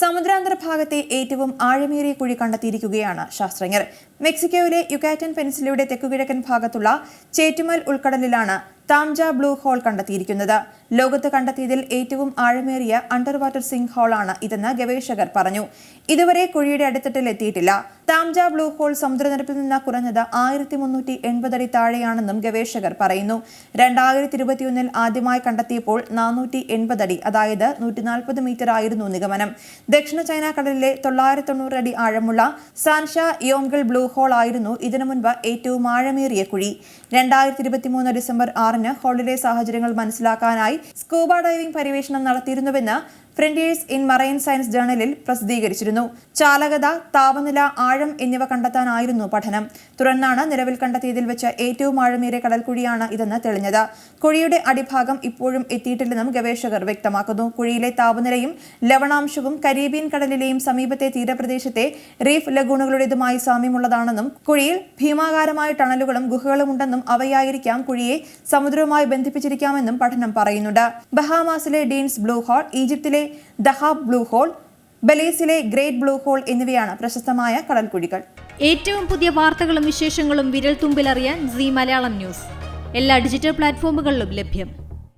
സമുദ്രാന്തര ഭാഗത്തെ ഏറ്റവും ആഴമേറിയ കുഴി കണ്ടെത്തിയിരിക്കുകയാണ് ശാസ്ത്രജ്ഞർ. മെക്സിക്കോയിലെ യുക്കാറ്റൻ പെൻസിലയുടെ തെക്കുകിഴക്കൻ ഭാഗത്തുള്ള ചേറ്റുമൽ ഉൾക്കടലിലാണ് താംജ ബ്ലൂ ഹോൾ കണ്ടെത്തിയിരിക്കുന്നത്. ലോകത്ത് കണ്ടെത്തിയതിൽ ഏറ്റവും ആഴമേറിയ അണ്ടർ വാട്ടർ സിങ്ക് ഹോളാണ് ഇതെന്ന് ഗവേഷകർ പറഞ്ഞു. ഇതുവരെ കുഴിയുടെ അടിത്തട്ടിൽ എത്തിയിട്ടില്ല താംജ ബ്ലൂ ഹോൾ സമുദ്രനിരപ്പിൽ നിന്ന് കുറഞ്ഞത് ആയിരത്തി മുന്നൂറ്റി എൺപതടി താഴെയാണെന്നും ഗവേഷകർ പറയുന്നു. രണ്ടായിരത്തി ഇരുപത്തിയൊന്നിൽ ആദ്യമായി കണ്ടെത്തിയപ്പോൾ നാനൂറ്റി എൺപതടി അതായത് നൂറ്റി നാൽപ്പത് മീറ്റർ ആയിരുന്നു നിഗമനം. ദക്ഷിണ ചൈന കടലിലെ തൊള്ളായിരത്തി തൊണ്ണൂറ് അടി ആഴമുള്ള സാൻഷ യോങ്കിൾ ബ്ലൂ ഹോൾ ആയിരുന്നു ഇതിനു മുൻപ് ഏറ്റവും ആഴമേറിയ കുഴി. രണ്ടായിരത്തി ഇരുപത്തിമൂന്ന് ഡിസംബർ ആറിന് ഹോളിലെ സാഹചര്യങ്ങൾ മനസ്സിലാക്കാനായി സ്കൂബ ഡൈവിംഗ് പര്യവേഷണം നടത്തിയിരുന്നുവെന്ന് ഫ്രണ്ടിയേഴ്സ് ഇൻ മറൈൻ സയൻസ് ജേണലിൽ പ്രസിദ്ധീകരിച്ചിരുന്നു. ചാലകത താപനില ആഴം എന്നിവ കണ്ടെത്താനായിരുന്നു പഠനം. തുടർന്നാണ് നിലവിൽ കണ്ടെത്തിയതിൽ വെച്ച് ഏറ്റവും ആഴമേറിയ കടൽക്കുഴിയാണ് ഇതെന്ന് തെളിഞ്ഞത്. കുഴിയുടെ അടിഭാഗം ഇപ്പോഴും എത്തിയിട്ടില്ലെന്നും ഗവേഷകർ വ്യക്തമാക്കുന്നു. കുഴിയിലെ താപനിലയും ലവണാംശവും കരീബിയൻ കടലിലെയും സമീപത്തെ തീരപ്രദേശത്തെ റീഫ് ലഗൂണുകളുടേതുമായി സാമ്യമുള്ളതാണെന്നും കുഴിയിൽ ഭീമാകാരമായ ടണലുകളും ഗുഹകളും ഉണ്ടെന്നും അവയായിരിക്കാം കുഴിയെ സമുദ്രവുമായി ബന്ധിപ്പിച്ചിരിക്കാമെന്നും പഠനം പറയുന്നുണ്ട്. ബഹാമാസിലെ ഡീൻസ് ബ്ലൂ ഹോൾ ഈജിപ്തിലെ ദഹാബ് ബ്ലൂ ഹോൾ ബലീസിലെ ഗ്രേറ്റ് ബ്ലൂ ഹോൾ എന്നിവയാണ് പ്രശസ്തമായ കടൽക്കുഴികൾ. ഏറ്റവും പുതിയ വാർത്തകളും വിശേഷങ്ങളും വിരൽ തുമ്പിലറിയാൻ സി മലയാളം ന്യൂസ്. എല്ലാ ഡിജിറ്റൽ പ്ലാറ്റ്ഫോമുകളിലും ലഭ്യം.